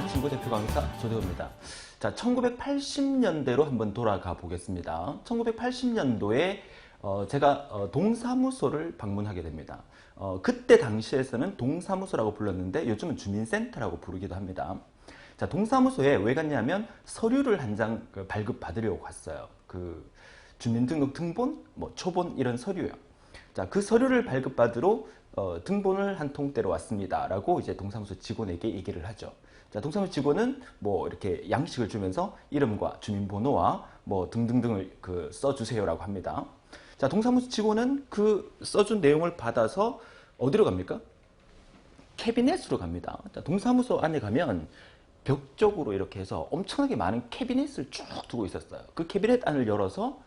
여자친구 대표 강사 조대호입니다. 자, 1980년대로 한번 돌아가 보겠습니다. 1980년도에 어, 제가 어, 동사무소를 방문하게 됩니다. 어, 그때 당시에서는 동사무소라고 불렀는데 요즘은 주민센터라고 부르기도 합니다. 자, 동사무소에 왜 갔냐면 서류를 한 장 발급 받으려고 갔어요. 그 주민등록 등본, 뭐 초본 이런 서류요. 자, 그 서류를 발급받으러 어, 등본을 한 통째로 왔습니다라고 이제 동사무소 직원에게 얘기를 하죠. 자, 동사무소 직원은 뭐 이렇게 양식을 주면서 이름과 주민번호와 뭐 등등등을 그 써주세요라고 합니다. 자, 동사무소 직원은 그 써준 내용을 받아서 어디로 갑니까? 캐비넷으로 갑니다. 자, 동사무소 안에 가면 벽 쪽으로 이렇게 해서 엄청나게 많은 캐비넷을 쭉 두고 있었어요. 그 캐비넷 안을 열어서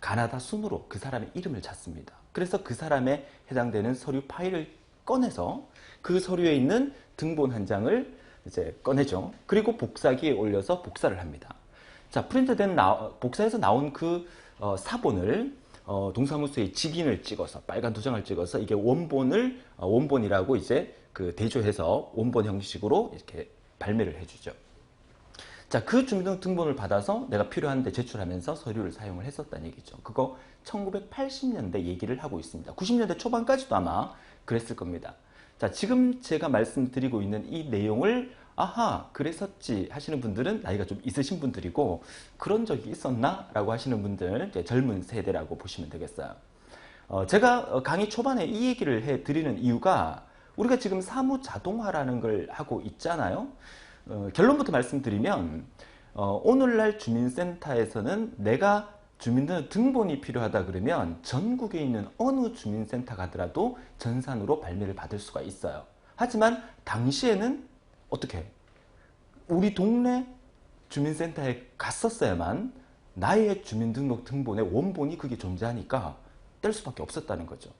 가나다 순으로 그 사람의 이름을 잤습니다. 그래서 그 사람에 해당되는 서류 파일을 꺼내서 그 서류에 있는 등본 한 장을 이제 꺼내죠. 그리고 복사기에 올려서 복사를 합니다. 자, 프린트된 나, 복사해서 나온 그 어, 사본을 어, 동사무소에 직인을 찍어서 빨간 도장을 찍어서 이게 원본을 어, 원본이라고 이제 그 대조해서 원본 형식으로 이렇게 발매를 해주죠. 자, 그 주민등록 등본을 받아서 내가 필요한데 제출하면서 서류를 사용을 했었다는 얘기죠. 그거 1980년대 얘기를 하고 있습니다. 90년대 초반까지도 아마 그랬을 겁니다. 자, 지금 제가 말씀드리고 있는 이 내용을 아하, 그랬었지 하시는 분들은 나이가 좀 있으신 분들이고 그런 적이 있었나? 라고 하시는 분들 젊은 세대라고 보시면 되겠어요. 어, 제가 강의 초반에 이 얘기를 해 드리는 이유가 우리가 지금 사무 자동화라는 걸 하고 있잖아요. 어, 결론부터 말씀드리면 어, 오늘날 주민센터에서는 내가 주민등록 등본이 필요하다 그러면 전국에 있는 어느 주민센터 가더라도 전산으로 발매를 받을 수가 있어요. 하지만 당시에는 어떻게 우리 동네 주민센터에 갔었어야만 나의 주민등록 등본의 원본이 그게 존재하니까 뗄 수밖에 없었다는 거죠.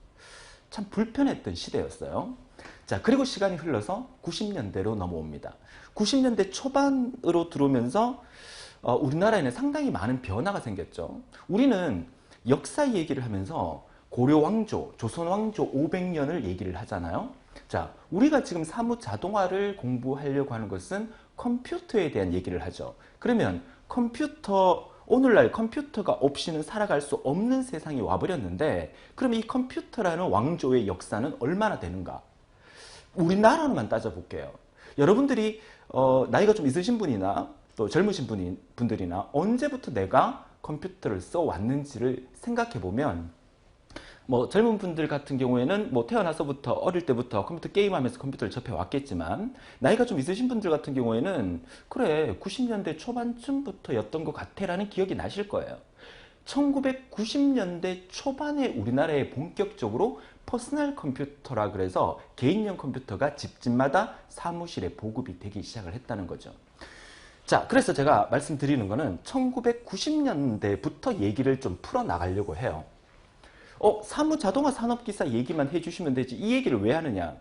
참 불편했던 시대였어요. 자, 그리고 시간이 흘러서 90년대로 넘어옵니다. 90년대 초반으로 들어오면서 어, 우리나라에는 상당히 많은 변화가 생겼죠. 우리는 역사 얘기를 하면서 고려 왕조, 조선 왕조 500년을 얘기를 하잖아요. 자, 우리가 지금 사무 자동화를 공부하려고 하는 것은 컴퓨터에 대한 얘기를 하죠. 그러면 컴퓨터 오늘날 컴퓨터가 없이는 살아갈 수 없는 세상이 와버렸는데 그럼 이 컴퓨터라는 왕조의 역사는 얼마나 되는가? 우리나라만 따져볼게요. 여러분들이 어, 나이가 좀 있으신 분이나 또 젊으신 분이, 분들이나 언제부터 내가 컴퓨터를 써왔는지를 생각해 보면 뭐 젊은 분들 같은 경우에는 뭐 태어나서부터 어릴 때부터 컴퓨터 게임하면서 컴퓨터를 접해 왔겠지만 나이가 좀 있으신 분들 같은 경우에는 그래 90년대 초반쯤부터였던 것 같아 라는 기억이 나실 거예요. 1990년대 초반에 우리나라에 본격적으로 퍼스널 컴퓨터라 그래서 개인용 컴퓨터가 집집마다 사무실에 보급이 되기 시작을 했다는 거죠. 자, 그래서 제가 말씀드리는 거는 1990년대부터 얘기를 좀 풀어 나가려고 해요. 어, 사무자동화 산업기사 얘기만 해주시면 되지. 이 얘기를 왜 하느냐?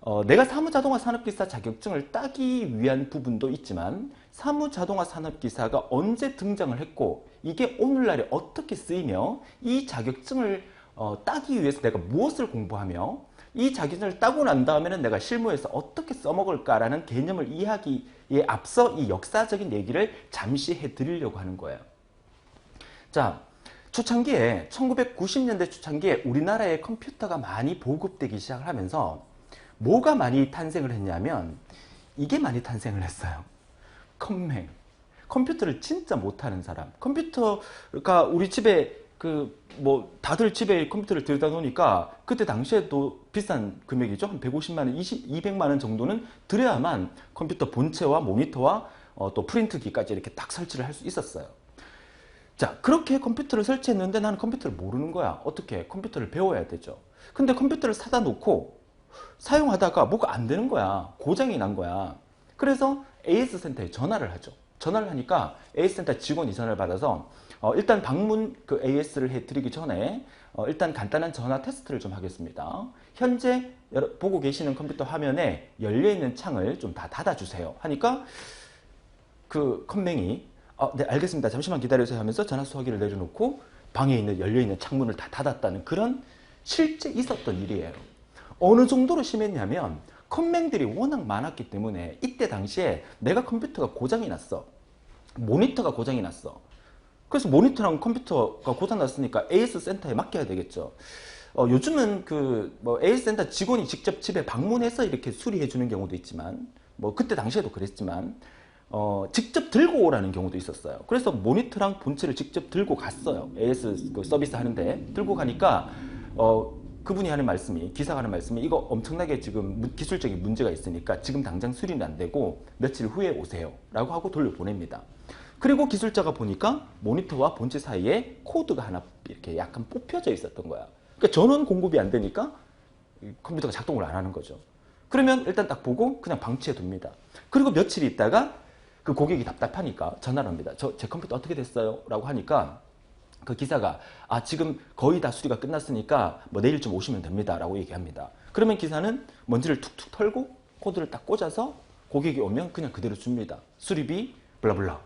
어, 내가 사무자동화 산업기사 자격증을 따기 위한 부분도 있지만 사무자동화 산업기사가 언제 등장을 했고 이게 오늘날에 어떻게 쓰이며 이 자격증을 어, 따기 위해서 내가 무엇을 공부하며 이 자격증을 따고 난 다음에는 내가 실무에서 어떻게 써먹을까라는 개념을 이해하기 에 앞서 이 역사적인 얘기를 잠시 해드리려고 하는 거예요. 자, 초창기에 1990년대 초창기에 우리나라에 컴퓨터가 많이 보급되기 시작을 하면서 뭐가 많이 탄생을 했냐면 이게 많이 탄생을 했어요. 컴맹. 컴퓨터를 진짜 못하는 사람. 컴퓨터가 우리 집에 그 뭐 다들 집에 컴퓨터를 들여다 놓으니까 그때 당시에도 비싼 금액이죠. 한 150만 원, 20, 200만 원 정도는 들여야만 컴퓨터 본체와 모니터와 어, 또 프린트기까지 이렇게 딱 설치를 할 수 있었어요. 자, 그렇게 컴퓨터를 설치했는데 나는 컴퓨터를 모르는 거야. 어떻게? 컴퓨터를 배워야 되죠. 근데 컴퓨터를 사다 놓고 사용하다가 뭐가 안 되는 거야. 고장이 난 거야. 그래서 AS 센터에 전화를 하죠. 전화를 하니까 AS 센터 직원 이 전화를 받아서 어, 일단 방문 그 AS를 해드리기 전에 어, 일단 간단한 전화 테스트를 좀 하겠습니다. 현재 보고 계시는 컴퓨터 화면에 열려있는 창을 좀 다 닫아주세요. 하니까 그 컴맹이 어, 네 알겠습니다. 잠시만 기다려주세요 하면서 전화 수화기를 내려놓고 방에 있는 열려있는 창문을 다 닫았다는 그런 실제 있었던 일이에요. 어느 정도로 심했냐면 컴맹들이 워낙 많았기 때문에 이때 당시에 내가 컴퓨터가 고장이 났어. 모니터가 고장이 났어. 그래서 모니터랑 컴퓨터가 고장 났으니까 AS 센터에 맡겨야 되겠죠. 어, 요즘은 그 뭐 AS 센터 직원이 직접 집에 방문해서 이렇게 수리해 주는 경우도 있지만 뭐 그때 당시에도 그랬지만 어, 직접 들고 오라는 경우도 있었어요. 그래서 모니터랑 본체를 직접 들고 갔어요. AS 그 서비스 하는데 들고 가니까 어, 그분이 하는 말씀이 기사가 하는 말씀이 이거 엄청나게 지금 무- 기술적인 문제가 있으니까 지금 당장 수리는 안 되고 며칠 후에 오세요 라고 하고 돌려보냅니다. 그리고 기술자가 보니까 모니터와 본체 사이에 코드가 하나 이렇게 약간 뽑혀져 있었던 거야. 그러니까 전원 공급이 안 되니까 이 컴퓨터가 작동을 안 하는 거죠. 그러면 일단 딱 보고 그냥 방치해 둡니다. 그리고 며칠 있다가 그 고객이 답답하니까 전화를 합니다. 저 제 컴퓨터 어떻게 됐어요? 라고 하니까 그 기사가 아 지금 거의 다 수리가 끝났으니까 뭐 내일 좀 오시면 됩니다. 라고 얘기합니다. 그러면 기사는 먼지를 툭툭 털고 코드를 딱 꽂아서 고객이 오면 그냥 그대로 줍니다. 수리비 블라블라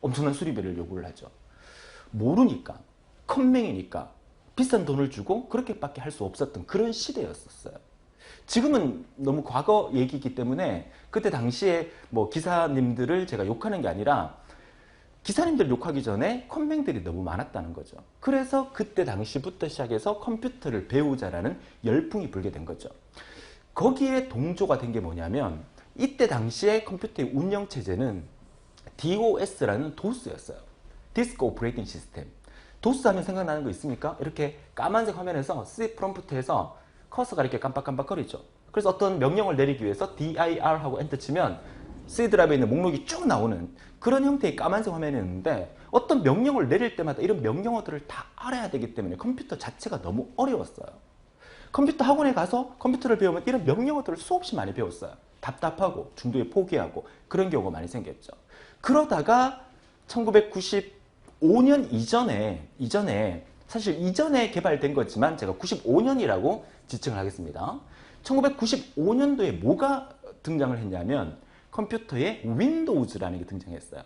엄청난 수리비를 요구를 하죠. 모르니까 컴맹이니까 비싼 돈을 주고 그렇게밖에 할 수 없었던 그런 시대였었어요. 지금은 너무 과거 얘기이기 때문에 그때 당시에 뭐 기사님들을 제가 욕하는 게 아니라 기사님들 욕하기 전에 컴맹들이 너무 많았다는 거죠. 그래서 그때 당시부터 시작해서 컴퓨터를 배우자라는 열풍이 불게 된 거죠. 거기에 동조가 된 게 뭐냐면 이때 당시에 컴퓨터의 운영 체제는 DOS라는 도스였어요. 디스크 오퍼레이팅 시스템. 도스 하면 생각나는 거 있습니까? 이렇게 까만색 화면에서 C 프롬프트에서 커서가 이렇게 깜빡깜빡거리죠. 그래서 어떤 명령을 내리기 위해서 dir 하고 엔터 치면 C 드라이브에 있는 목록이 쭉 나오는 그런 형태의 까만색 화면이었는데 어떤 명령을 내릴 때마다 이런 명령어들을 다 알아야 되기 때문에 컴퓨터 자체가 너무 어려웠어요. 컴퓨터 학원에 가서 컴퓨터를 배우면 이런 명령어들을 수없이 많이 배웠어요. 답답하고 중도에 포기하고 그런 경우가 많이 생겼죠. 그러다가 1995년 이전에 이전에 사실 이전에 개발된 거지만 제가 95년이라고 지칭을 하겠습니다. 1995년도에 뭐가 등장을 했냐면 컴퓨터에 윈도우즈라는 게 등장했어요.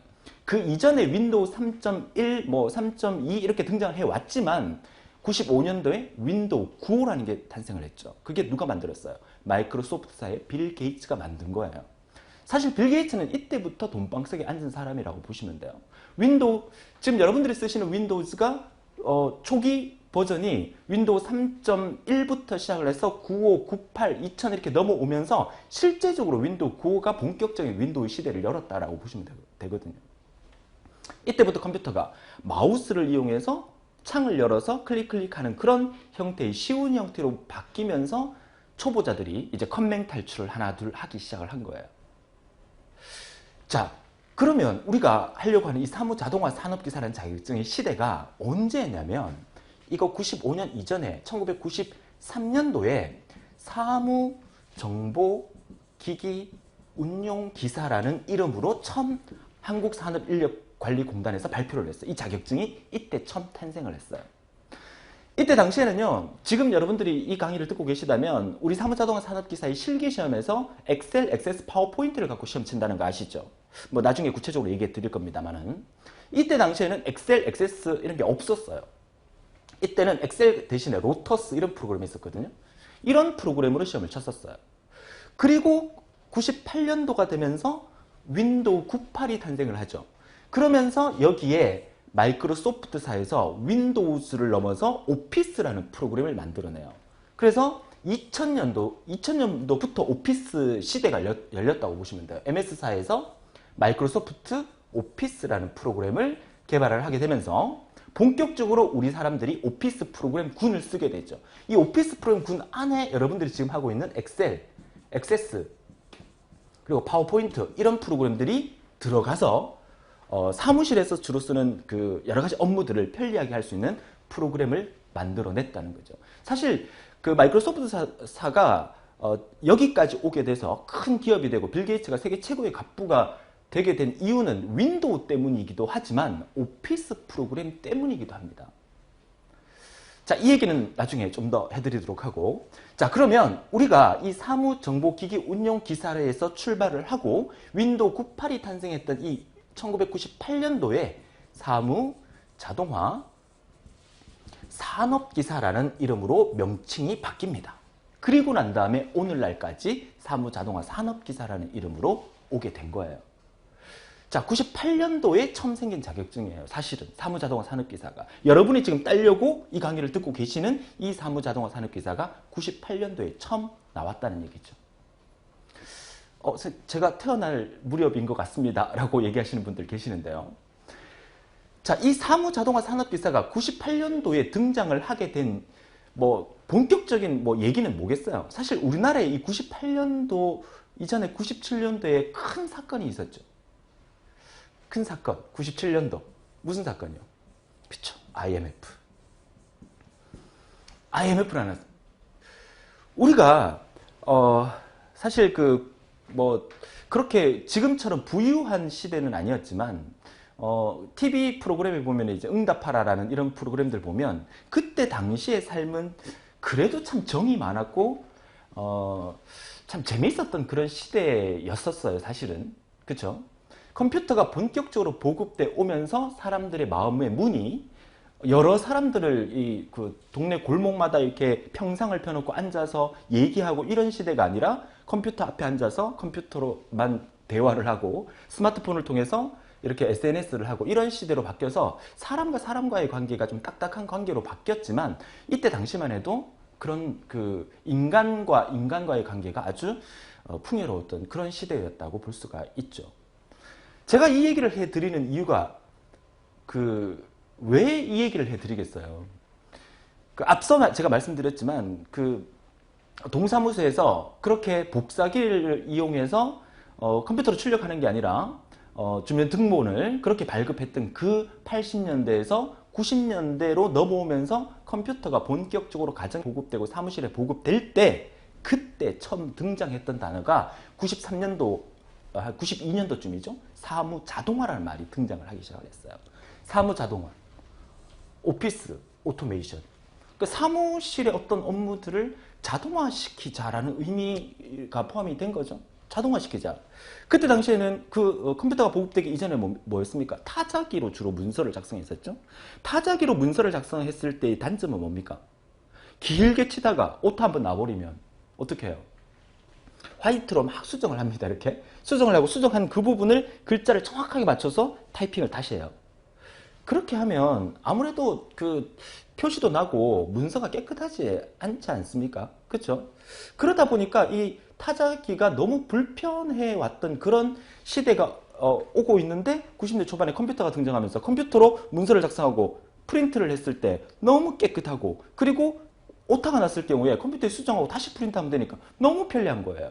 그 이전에 윈도우 3.1, 뭐 3.2 이렇게 등장을 해 왔지만 95년도에 윈도우 9호라는 게 탄생을 했죠. 그게 누가 만들었어요? 마이크로소프트사의 빌 게이츠가 만든 거예요. 사실 빌 게이츠는 이때부터 돈방석에 앉은 사람이라고 보시면 돼요. 윈도우 지금 여러분들이 쓰시는 윈도우즈가 어, 초기 버전이 윈도우 3.1부터 시작을 해서 95, 98, 2000 이렇게 넘어오면서 실제적으로 윈도우 95가 본격적인 윈도우 시대를 열었다라고 보시면 되- 되거든요. 이때부터 컴퓨터가 마우스를 이용해서 창을 열어서 클릭 클릭하는 그런 형태의 쉬운 형태로 바뀌면서 초보자들이 이제 컴맹 탈출을 하나 둘 하기 시작을 한 거예요. 자, 그러면 우리가 하려고 하는 이 사무 자동화 산업기사라는 자격증의 시대가 언제냐면 이거 95년 이전에 1993년도에 사무 정보 기기 운용 기사라는 이름으로 처음 한국산업인력관리공단에서 발표를 했어요. 이 자격증이 이때 처음 탄생을 했어요. 이때 당시에는요, 지금 여러분들이 이 강의를 듣고 계시다면 우리 사무자동화 산업기사의 실기시험에서 엑셀, 액세스, 파워포인트를 갖고 시험 친다는 거 아시죠? 뭐 나중에 구체적으로 얘기해 드릴 겁니다만은 이때 당시에는 엑셀, 액세스 이런 게 없었어요. 이때는 엑셀 대신에 로터스 이런 프로그램이 있었거든요. 이런 프로그램으로 시험을 쳤었어요. 그리고 98년도가 되면서 윈도우 98이 탄생을 하죠. 그러면서 여기에 마이크로소프트사에서 윈도우즈를 넘어서 오피스라는 프로그램을 만들어내요. 그래서 2000년도, 2000년도부터 오피스 시대가 열렸, 열렸다고 보시면 돼요. MS사에서 마이크로소프트 오피스라는 프로그램을 개발을 하게 되면서 본격적으로 우리 사람들이 오피스 프로그램 군을 쓰게 되죠. 이 오피스 프로그램 군 안에 여러분들이 지금 하고 있는 엑셀, 액세스, 그리고 파워포인트 이런 프로그램들이 들어가서 어, 사무실에서 주로 쓰는 그 여러 가지 업무들을 편리하게 할 수 있는 프로그램을 만들어냈다는 거죠. 사실 그 마이크로소프트 사가 어, 여기까지 오게 돼서 큰 기업이 되고 빌 게이츠가 세계 최고의 갑부가 되게 된 이유는 윈도우 때문이기도 하지만 오피스 프로그램 때문이기도 합니다. 자, 이 얘기는 나중에 좀 더 해드리도록 하고. 자, 그러면 우리가 이 사무정보기기 운용 기사례에서 출발을 하고 윈도우 98이 탄생했던 이 1998년도에 사무 자동화 산업기사라는 이름으로 명칭이 바뀝니다. 그리고 난 다음에 오늘날까지 사무자동화 산업기사라는 이름으로 오게 된 거예요. 자, 98년도에 처음 생긴 자격증이에요. 사실은 사무자동화 산업기사가. 여러분이 지금 따려고 이 강의를 듣고 계시는 이 사무자동화 산업기사가 98년도에 처음 나왔다는 얘기죠. 어, 세- 제가 태어날 무렵인 것 같습니다. 라고 얘기하시는 분들 계시는데요. 자, 이 사무자동화 산업기사가 98년도에 등장을 하게 된 뭐 본격적인 뭐 얘기는 뭐겠어요? 사실 우리나라에 이 98년도 이전에 97년도에 큰 사건이 있었죠. 큰 사건, 97년도. 무슨 사건이요? 그쵸, IMF. IMF라는 우리가 어 사실 그 뭐 그렇게 지금처럼 부유한 시대는 아니었지만 어 TV 프로그램에 보면 이제 응답하라라는 이런 프로그램들 보면 그때 당시의 삶은 그래도 참 정이 많았고 어 참 재미있었던 그런 시대였었어요 사실은 그쵸 컴퓨터가 본격적으로 보급돼 오면서 사람들의 마음의 문이 여러 사람들을 이 그 동네 골목마다 이렇게 평상을 펴놓고 앉아서 얘기하고 이런 시대가 아니라 컴퓨터 앞에 앉아서 컴퓨터로만 대화를 하고 스마트폰을 통해서 이렇게 SNS를 하고 이런 시대로 바뀌어서 사람과 사람과의 관계가 좀 딱딱한 관계로 바뀌었지만 이때 당시만 해도 그런 그 인간과 인간과의 관계가 아주 어, 풍요로웠던 그런 시대였다고 볼 수가 있죠. 제가 이 얘기를 해드리는 이유가 그 왜 이 얘기를 해드리겠어요? 그 앞서 마- 제가 말씀드렸지만 그 동사무소에서 그렇게 복사기를 이용해서 어, 컴퓨터로 출력하는 게 아니라 어, 주민 등본을 그렇게 발급했던 그 80년대에서 90년대로 넘어오면서 컴퓨터가 본격적으로 가정 보급되고 사무실에 보급될 때 그때 처음 등장했던 단어가 93년도 아, 92년도쯤이죠. 사무 자동화라는 말이 등장을 하기 시작했어요. 사무 자동화, 오피스 오토메이션. 그 사무실의 어떤 업무들을 자동화시키자라는 의미가 포함이 된 거죠. 자동화시키자. 그때 당시에는 그 어, 컴퓨터가 보급되기 이전에 뭐, 뭐였습니까? 타자기로 주로 문서를 작성했었죠. 타자기로 문서를 작성했을 때의 단점은 뭡니까? 길게 치다가 오타 한번 나버리면 어떻게 해요? 화이트로 막 수정을 합니다. 이렇게 수정을 하고 수정한 그 부분을 글자를 정확하게 맞춰서 타이핑을 다시 해요. 그렇게 하면 아무래도 그 표시도 나고 문서가 깨끗하지 않지 않습니까? 그렇죠? 그러다 보니까 이 타자기가 너무 불편해 왔던 그런 시대가 어, 오고 있는데 90년 초반에 컴퓨터가 등장하면서 컴퓨터로 문서를 작성하고 프린트를 했을 때 너무 깨끗하고 그리고 오타가 났을 경우에 컴퓨터에 수정하고 다시 프린트하면 되니까 너무 편리한 거예요.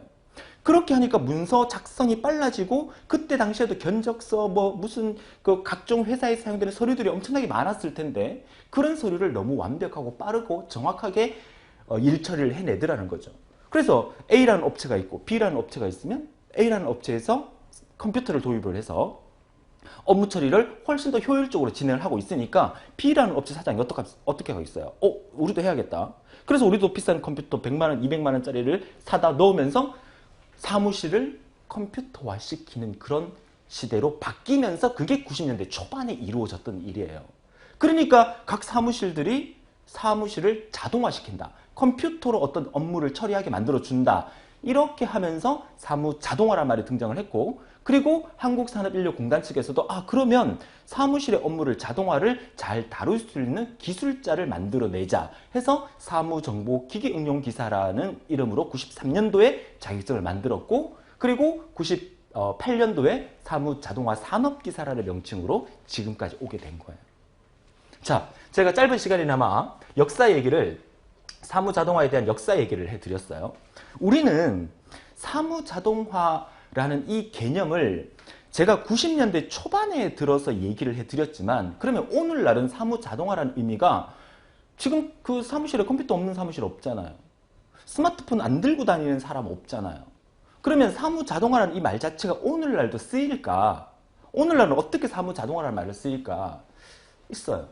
그렇게 하니까 문서 작성이 빨라지고 그때 당시에도 견적서 뭐 무슨 그 각종 회사에 사용되는 서류들이 엄청나게 많았을 텐데 그런 서류를 너무 완벽하고 빠르고 정확하게 어, 일 처리를 해내더라는 거죠. 그래서 A라는 업체가 있고 B라는 업체가 있으면 A라는 업체에서 컴퓨터를 도입을 해서 업무 처리를 훨씬 더 효율적으로 진행을 하고 있으니까 B라는 업체 사장이 어떻게, 어떻게 하고 있어요? 어, 우리도 해야겠다. 그래서 우리도 비싼 컴퓨터 100만원, 200만원짜리를 사다 넣으면서 사무실을 컴퓨터화 시키는 그런 시대로 바뀌면서 그게 90년대 초반에 이루어졌던 일이에요. 그러니까 각 사무실들이 사무실을 자동화시킨다. 컴퓨터로 어떤 업무를 처리하게 만들어준다. 이렇게 하면서 사무 자동화란 말이 등장을 했고 그리고 한국산업인력공단 측에서도 아 그러면 사무실의 업무를 자동화를 잘 다룰 수 있는 기술자를 만들어내자 해서 사무정보기기응용기사라는 이름으로 93년도에 자격증을 만들었고 그리고 98년도에 사무자동화 산업기사라는 명칭으로 지금까지 오게 된 거예요. 자, 제가 짧은 시간이나마 역사 얘기를 사무 자동화에 대한 역사 얘기를 해드렸어요. 우리는 사무 자동화 라는 이 개념을 제가 90년대 초반에 들어서 얘기를 해드렸지만 그러면 오늘날은 사무 자동화라는 의미가 지금 그 사무실에 컴퓨터 없는 사무실 없잖아요. 스마트폰 안 들고 다니는 사람 없잖아요. 그러면 사무 자동화라는 이 말 자체가 오늘날도 쓰일까? 오늘날은 어떻게 사무 자동화라는 말을 쓰일까? 있어요.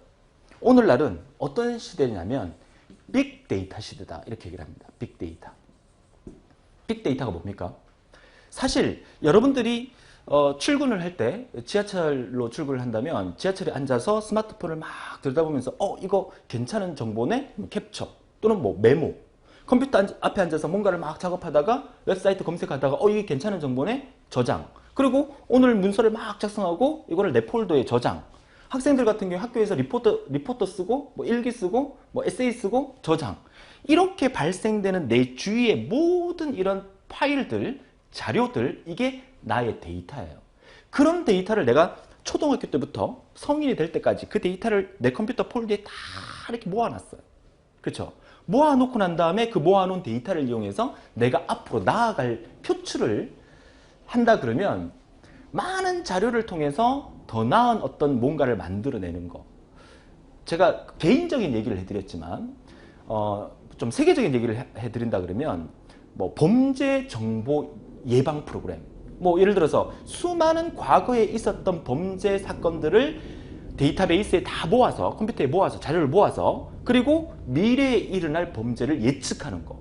오늘날은 어떤 시대냐면 빅데이터 시대다 이렇게 얘기를 합니다. 빅데이터. 빅데이터가 뭡니까? 사실 여러분들이 어, 출근을 할 때 지하철로 출근을 한다면 지하철에 앉아서 스마트폰을 막 들여다보면서 어 이거 괜찮은 정보네? 뭐 캡처 또는 뭐 메모. 컴퓨터 앉- 앞에 앉아서 뭔가를 막 작업하다가 웹사이트 검색하다가 어 이게 괜찮은 정보네? 저장. 그리고 오늘 문서를 막 작성하고 이거를 내 폴더에 저장. 학생들 같은 경우 학교에서 리포터 리포터 쓰고 뭐 일기 쓰고 뭐 에세이 쓰고 저장. 이렇게 발생되는 내 주위의 모든 이런 파일들 자료들 이게 나의 데이터예요 그런 데이터를 내가 초등학교 때부터 성인이 될 때까지 그 데이터를 내 컴퓨터 폴더에 다 이렇게 모아놨어요 그렇죠? 모아놓고 난 다음에 그 모아놓은 데이터를 이용해서 내가 앞으로 나아갈 표출을 한다 그러면 많은 자료를 통해서 더 나은 어떤 뭔가를 만들어내는 거. 제가 개인적인 얘기를 해드렸지만 어, 좀 세계적인 얘기를 해- 해드린다 그러면 뭐 범죄 정보 예방 프로그램. 뭐 예를 들어서 수많은 과거에 있었던 범죄 사건들을 데이터베이스에 다 모아서 컴퓨터에 모아서 자료를 모아서 그리고 미래에 일어날 범죄를 예측하는 거.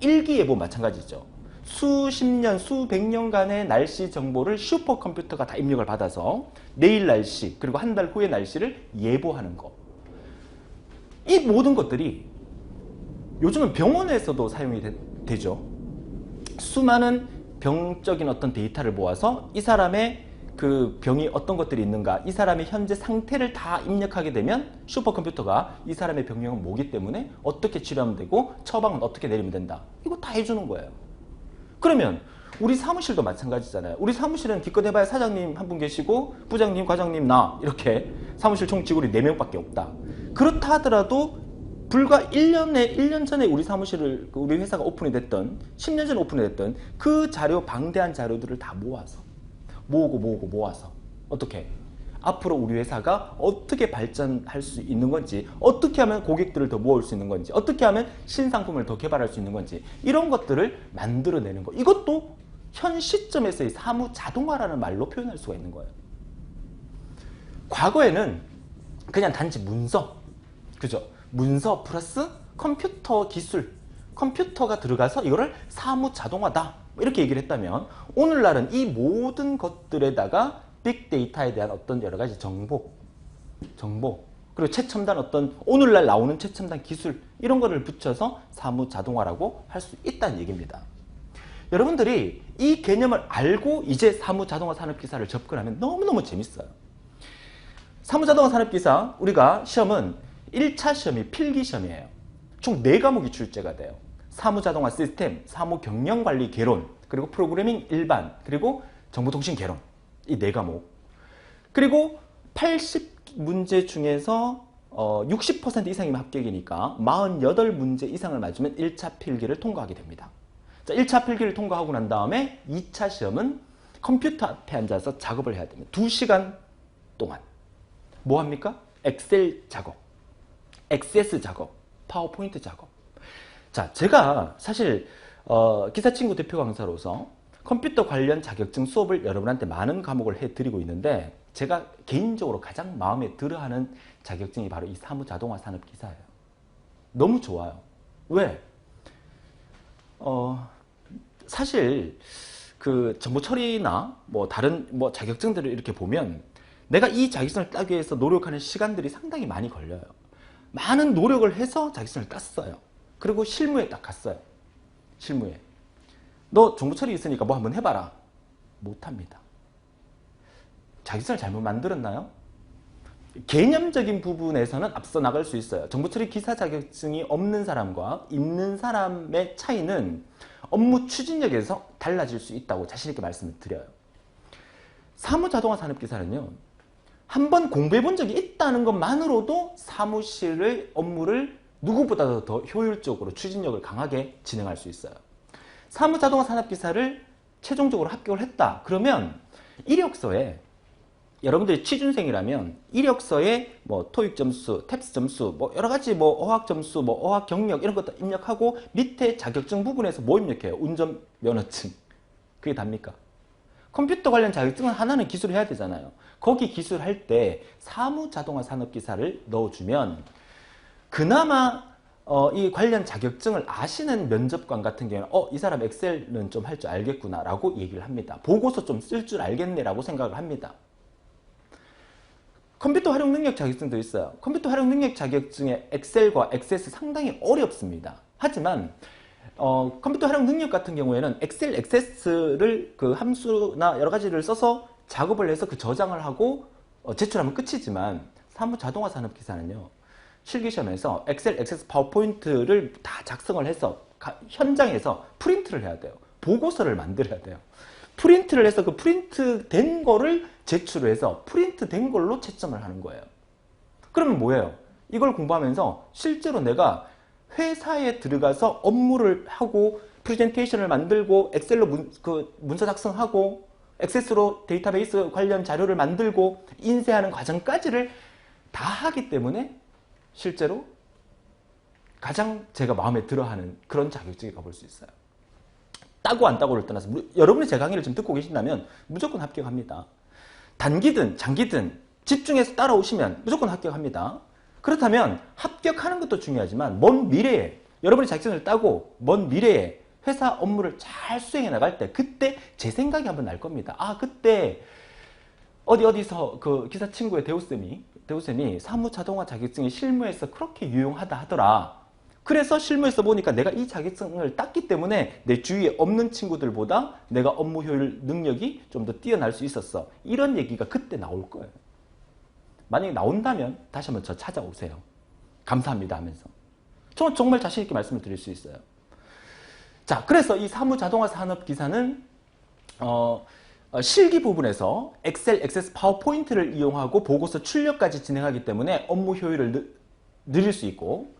일기예보 마찬가지죠. 수십 년, 수백 년간의 날씨 정보를 슈퍼컴퓨터가 다 입력을 받아서 내일 날씨 그리고 한 달 후의 날씨를 예보하는 거. 이 모든 것들이 요즘은 병원에서도 사용이 되, 죠. 수많은 병적인 어떤 데이터를 모아서 이 사람의 그 병이 어떤 것들이 있는가, 이 사람의 현재 상태를 다 입력하게 되면 슈퍼컴퓨터가 이 사람의 병명은 뭐기 때문에 어떻게 치료하면 되고 처방은 어떻게 내리면 된다. 이거 다 해주는 거예요. 그러면 우리 사무실도 마찬가지잖아요. 우리 사무실은 기껏 해봐야 사장님 한 분 계시고 부장님, 과장님, 나 이렇게 사무실 총 직원이 4명밖에 없다. 그렇다 하더라도 불과 1년에 1년 전에 우리 사무실을 그 우리 회사가 오픈이 됐던 10년 전에 오픈이 됐던 그 자료 방대한 자료들을 다 모아서 모으고 모으고 모아서 어떻게? 앞으로 우리 회사가 어떻게 발전할 수 있는 건지 어떻게 하면 고객들을 더 모을 수 있는 건지 어떻게 하면 신상품을 더 개발할 수 있는 건지 이런 것들을 만들어내는 거. 이것도 현 시점에서의 사무 자동화라는 말로 표현할 수가 있는 거예요. 과거에는 그냥 단지 문서. 그죠 문서 플러스 컴퓨터 기술 컴퓨터가 들어가서 이거를 사무 자동화다. 이렇게 얘기를 했다면 오늘날은 이 모든 것들에다가 빅데이터에 대한 어떤 여러 가지 정보 정보 그리고 최첨단 어떤 오늘날 나오는 최첨단 기술 이런 거를 붙여서 사무 자동화라고 할 수 있다는 얘기입니다. 여러분들이 이 개념을 알고 이제 사무 자동화 산업 기사를 접근하면 너무너무 재밌어요. 사무 자동화 산업 기사 우리가 시험은 1차 시험이 필기 시험이에요. 총 4과목이 출제가 돼요. 사무자동화 시스템, 사무경영관리 개론, 그리고 프로그래밍 일반, 그리고 정보통신 개론. 이 4과목. 그리고 80문제 중에서 어, 60% 이상이면 합격이니까 48문제 이상을 맞으면 1차 필기를 통과하게 됩니다. 자, 1차 필기를 통과하고 난 다음에 2차 시험은 컴퓨터 앞에 앉아서 작업을 해야 됩니다. 2시간 동안. 뭐 합니까? 엑셀 작업. 액세스 작업, 파워포인트 작업. 자, 제가 사실 어, 기사친구 대표 강사로서 컴퓨터 관련 자격증 수업을 여러분한테 많은 과목을 해드리고 있는데 제가 개인적으로 가장 마음에 들어하는 자격증이 바로 이 사무자동화 산업기사예요. 너무 좋아요. 왜? 어, 사실 그 정보 처리나 뭐 다른 뭐 자격증들을 이렇게 보면 내가 이 자격증을 따기 위해서 노력하는 시간들이 상당히 많이 걸려요. 많은 노력을 해서 자격증을 땄어요. 그리고 실무에 딱 갔어요. 실무에. 너 정보 처리 있으니까 뭐 한번 해봐라. 못합니다. 자격증을 잘못 만들었나요? 개념적인 부분에서는 앞서 나갈 수 있어요. 정보 처리 기사 자격증이 없는 사람과 있는 사람의 차이는 업무 추진력에서 달라질 수 있다고 자신있게 말씀을 드려요. 사무자동화 산업기사는요. 한번 공부해 본 적이 있다는 것만으로도 사무실의 업무를 누구보다도 더 효율적으로 추진력을 강하게 진행할 수 있어요. 사무자동화 산업기사를 최종적으로 합격을 했다. 그러면 이력서에 여러분들이 취준생이라면 이력서에 뭐 토익 점수, 탭스 점수, 뭐 여러 가지 뭐 어학 점수, 뭐 어학 경력 이런 것도 입력하고 밑에 자격증 부분에서 뭐 입력해요? 운전 면허증. 그게 답니까? 컴퓨터 관련 자격증은 하나는 기술해야 되잖아요. 거기 기술할 때 사무자동화 산업기사를 넣어주면 그나마 어, 이 관련 자격증을 아시는 면접관 같은 경우는 어, 이 사람 엑셀은 좀 할 줄 알겠구나 라고 얘기를 합니다. 보고서 좀 쓸 줄 알겠네 라고 생각을 합니다. 컴퓨터 활용 능력 자격증도 있어요. 컴퓨터 활용 능력 자격증의 엑셀과 액세스 상당히 어렵습니다. 하지만 어, 컴퓨터 활용 능력 같은 경우에는 엑셀 액세스를 그 함수나 여러 가지를 써서 작업을 해서 그 저장을 하고 어, 제출하면 끝이지만 사무 자동화 산업 기사는요. 실기시험에서 엑셀 액세스 파워포인트를 다 작성을 해서 가- 현장에서 프린트를 해야 돼요. 보고서를 만들어야 돼요. 프린트를 해서 그 프린트 된 거를 제출을 해서 프린트 된 걸로 채점을 하는 거예요. 그러면 뭐예요? 이걸 공부하면서 실제로 내가 회사에 들어가서 업무를 하고 프레젠테이션을 만들고 엑셀로 문, 그 문서 작성하고 액세스로 데이터베이스 관련 자료를 만들고 인쇄하는 과정까지를 다 하기 때문에 실제로 가장 제가 마음에 들어하는 그런 자격증에 가볼 수 있어요. 따고 안 따고를 떠나서 무- 여러분이 제 강의를 지금 듣고 계신다면 무조건 합격합니다. 단기든 장기든 집중해서 따라오시면 무조건 합격합니다. 그렇다면 합격하는 것도 중요하지만 먼 미래에 여러분이 자격증을 따고 먼 미래에 회사 업무를 잘 수행해 나갈 때 그때 제 생각이 한번 날 겁니다. 아 그때 어디 어디서 그 기사 친구의 대우쌤이 대우쌤이 사무 자동화 자격증이 실무에서 그렇게 유용하다 하더라. 그래서 실무에서 보니까 내가 이 자격증을 땄기 때문에 내 주위에 없는 친구들보다 내가 업무 효율 능력이 좀 더 뛰어날 수 있었어. 이런 얘기가 그때 나올 거예요. 만약에 나온다면 다시 한번 저 찾아오세요. 감사합니다 하면서. 저는 정말 자신 있게 말씀을 드릴 수 있어요. 자, 그래서 이 사무 자동화 산업 기사는 어, 어, 실기 부분에서 엑셀, 액세스 파워포인트를 이용하고 보고서 출력까지 진행하기 때문에 업무 효율을 느, 느릴 수 있고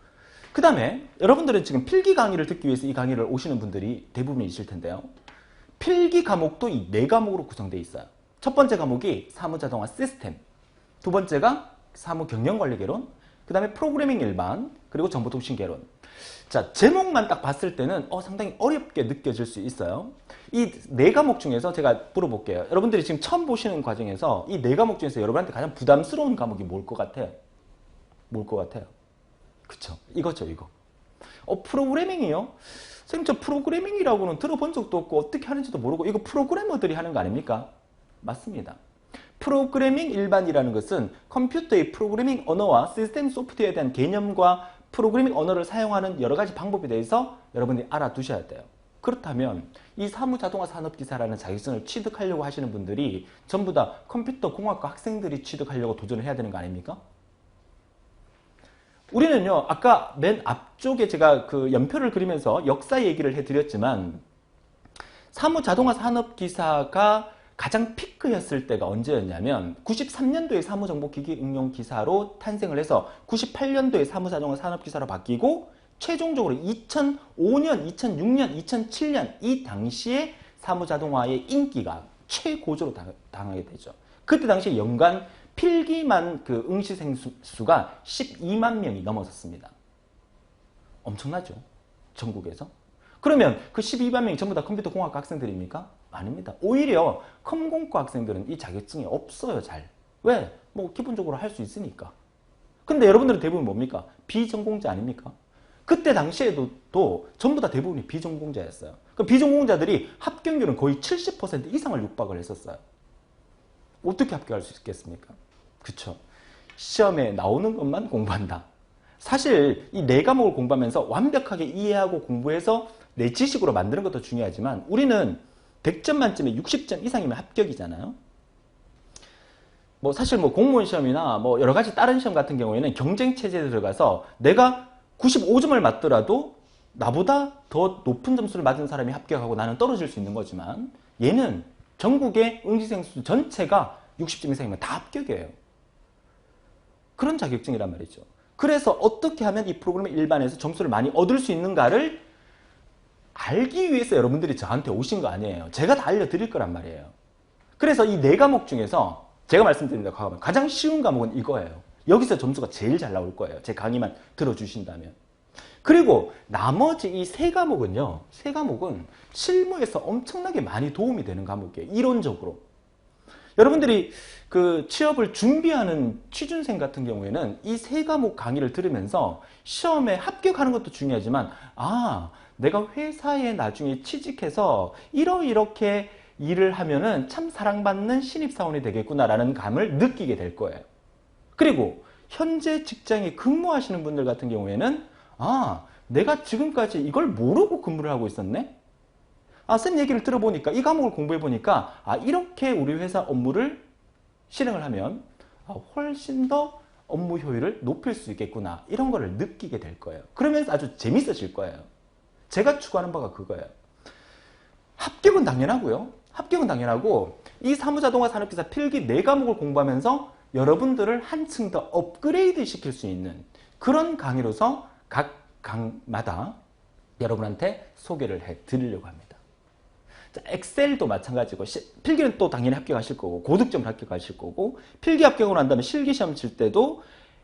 그 다음에 여러분들은 지금 필기 강의를 듣기 위해서 이 강의를 오시는 분들이 대부분이실 텐데요. 필기 과목도 이 네 과목으로 구성되어 있어요. 첫 번째 과목이 사무자동화 시스템, 두 번째가 사무 경영 관리 개론, 그 다음에 프로그래밍 일반, 그리고 정보통신 개론. 자, 제목만 딱 봤을 때는 어, 상당히 어렵게 느껴질 수 있어요. 이 네 과목 중에서 제가 물어볼게요. 여러분들이 지금 처음 보시는 과정에서 이 네 과목 중에서 여러분한테 가장 부담스러운 과목이 뭘 것 같아요? 뭘 것 같아요? 그쵸. 이거죠, 이거. 어, 프로그래밍이요? 선생님, 저 프로그래밍이라고는 들어본 적도 없고 어떻게 하는지도 모르고 이거 프로그래머들이 하는 거 아닙니까? 맞습니다. 프로그래밍 일반이라는 것은 컴퓨터의 프로그래밍 언어와 시스템 소프트웨어에 대한 개념과 프로그래밍 언어를 사용하는 여러 가지 방법에 대해서 여러분이 알아두셔야 돼요. 그렇다면 이 사무자동화 산업기사라는 자격증을 취득하려고 하시는 분들이 전부 다 컴퓨터 공학과 학생들이 취득하려고 도전을 해야 되는 거 아닙니까? 우리는요, 아까 맨 앞쪽에 제가 그 연표를 그리면서 역사 얘기를 해드렸지만, 사무 자동화 산업 기사가 가장 피크였을 때가 언제였냐면, 93년도에 사무정보기기 응용 기사로 탄생을 해서 98년도에 사무 자동화 산업 기사로 바뀌고, 최종적으로 2005년, 2006년, 2007년 이 당시에 사무 자동화의 인기가 최고조로 당- 당하게 되죠. 그때 당시에 연간 필기만 그 응시생 수- 수가 12만 명이 넘어섰습니다. 엄청나죠? 전국에서. 그러면 그 12만 명이 전부 다 컴퓨터 공학과 학생들입니까? 아닙니다. 오히려 컴공과 학생들은 이 자격증이 없어요, 잘. 왜? 뭐 기본적으로 할 수 있으니까. 근데 여러분들은 대부분 뭡니까? 비전공자 아닙니까? 그때 당시에도 또 전부 다 대부분이 비전공자였어요. 그 비전공자들이 합격률은 거의 70% 이상을 육박을 했었어요. 어떻게 합격할 수 있겠습니까? 그쵸. 시험에 나오는 것만 공부한다. 사실 이 네 과목을 공부하면서 완벽하게 이해하고 공부해서 내 지식으로 만드는 것도 중요하지만 우리는 100점 만점에 60점 이상이면 합격이잖아요. 뭐 사실 뭐 공무원 시험이나 뭐 여러 가지 다른 시험 같은 경우에는 경쟁 체제에 들어가서 내가 95점을 맞더라도 나보다 더 높은 점수를 맞은 사람이 합격하고 나는 떨어질 수 있는 거지만 얘는 전국의 응시생 수 전체가 60점 이상이면 다 합격이에요. 그런 자격증이란 말이죠. 그래서 어떻게 하면 이 프로그램 일반에서 점수를 많이 얻을 수 있는가를 알기 위해서 여러분들이 저한테 오신 거 아니에요. 제가 다 알려드릴 거란 말이에요. 그래서 이 네 과목 중에서 제가 과목 가장 쉬운 과목은 이거예요. 여기서 점수가 제일 잘 나올 거예요. 제 강의만 들어주신다면. 그리고 나머지 이 세 과목은요. 세 과목은 실무에서 엄청나게 많이 도움이 되는 과목이에요. 이론적으로. 여러분들이 그 취업을 준비하는 취준생 같은 경우에는 이 세 과목 강의를 들으면서 시험에 합격하는 것도 중요하지만 아 내가 회사에 나중에 취직해서 이러이렇게 일을 하면은 참 사랑받는 신입사원이 되겠구나라는 감을 느끼게 될 거예요. 그리고 현재 직장에 근무하시는 분들 같은 경우에는 아 내가 지금까지 이걸 모르고 근무를 하고 있었네? 아, 쌤 얘기를 들어보니까, 이 과목을 공부해보니까, 아, 이렇게 우리 회사 업무를 실행을 하면 아, 훨씬 더 업무 효율을 높일 수 있겠구나. 이런 거를 느끼게 될 거예요. 그러면서 아주 재밌어질 거예요. 제가 추구하는 바가 그거예요. 합격은 당연하고요. 합격은 당연하고 이 사무자동화 산업기사 필기 네 과목을 공부하면서 여러분들을 한층 더 업그레이드 시킬 수 있는 그런 강의로서 각 강마다 여러분한테 소개를 해 드리려고 합니다. 자, 엑셀도 마찬가지고 시- 필기는 또 당연히 합격하실 거고 고득점을 합격하실 거고 필기 합격을 한다면 실기 시험 칠 때도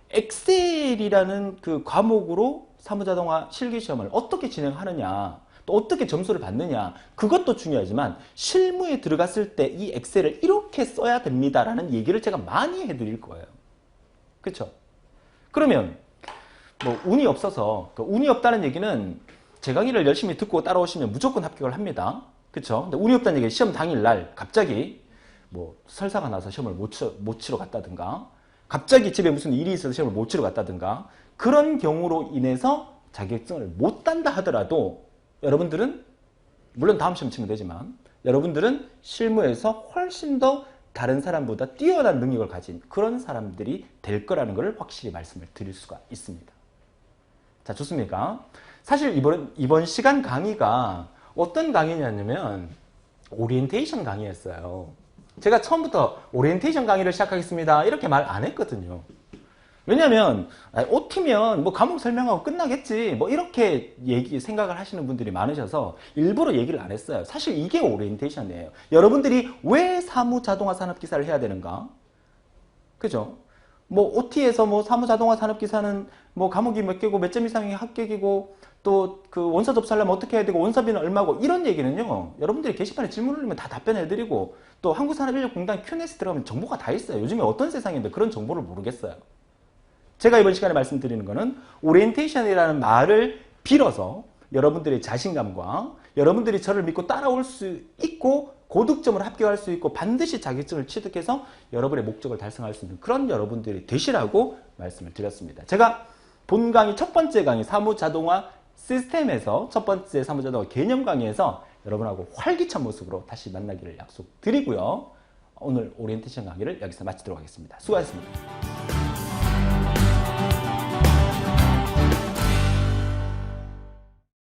엑셀이라는 그 과목으로 사무자동화 실기 시험을 어떻게 진행하느냐 또 어떻게 점수를 받느냐 그것도 중요하지만 실무에 들어갔을 때 이 엑셀을 이렇게 써야 됩니다라는 얘기를 제가 많이 해드릴 거예요. 그렇죠? 그러면 뭐 운이 없어서 그 운이 없다는 얘기는 제 강의를 열심히 듣고 따라오시면 무조건 합격을 합니다. 그렇죠? 근데 운이 없다는 얘기는 시험 당일 날 갑자기 뭐 설사가 나서 시험을 못, 치, 못 치러 갔다든가 갑자기 집에 무슨 일이 있어서 시험을 못 치러 갔다든가 그런 경우로 인해서 자격증을 못 딴다 하더라도 여러분들은 물론 다음 시험 치면 되지만 여러분들은 실무에서 훨씬 더 다른 사람보다 뛰어난 능력을 가진 그런 사람들이 될 거라는 것을 확실히 말씀을 드릴 수가 있습니다. 자, 좋습니까? 사실 이번, 이번 시간 강의가 어떤 강의냐면 오리엔테이션 강의였어요. 제가 처음부터 오리엔테이션 강의를 시작하겠습니다. 이렇게 말 안 했거든요. 왜냐면 아, OT면 뭐 과목 설명하고 끝나겠지 뭐 이렇게 얘기 생각을 하시는 분들이 많으셔서 일부러 얘기를 안 했어요. 사실 이게 오리엔테이션이에요. 여러분들이 왜 사무 자동화 산업 기사를 해야 되는가? 그죠? 뭐 OT에서 뭐 사무 자동화 산업 기사는 뭐 과목이 몇 개고 몇 점 이상이 합격이고 또 그 원서 접수하려면 어떻게 해야 되고 원서비는 얼마고 이런 얘기는요. 여러분들이 게시판에 질문을 올리면 다 답변해 드리고 또 한국산업인력공단 QNS 들어가면 정보가 다 있어요. 요즘에 어떤 세상인데 그런 정보를 모르겠어요. 제가 이번 시간에 말씀드리는 것은 오리엔테이션이라는 말을 빌어서 여러분들의 자신감과 여러분들이 저를 믿고 따라올 수 있고 고득점을 합격할 수 있고 반드시 자격증을 취득해서 여러분의 목적을 달성할 수 있는 그런 여러분들이 되시라고 말씀을 드렸습니다. 제가 본 강의 첫 번째 강의 사무자동화 시스템에서 첫 번째 사무자동화 개념 강의에서 여러분하고 활기찬 모습으로 다시 만나기를 약속드리고요. 오늘 오리엔테이션 강의를 여기서 마치도록 하겠습니다. 수고하셨습니다.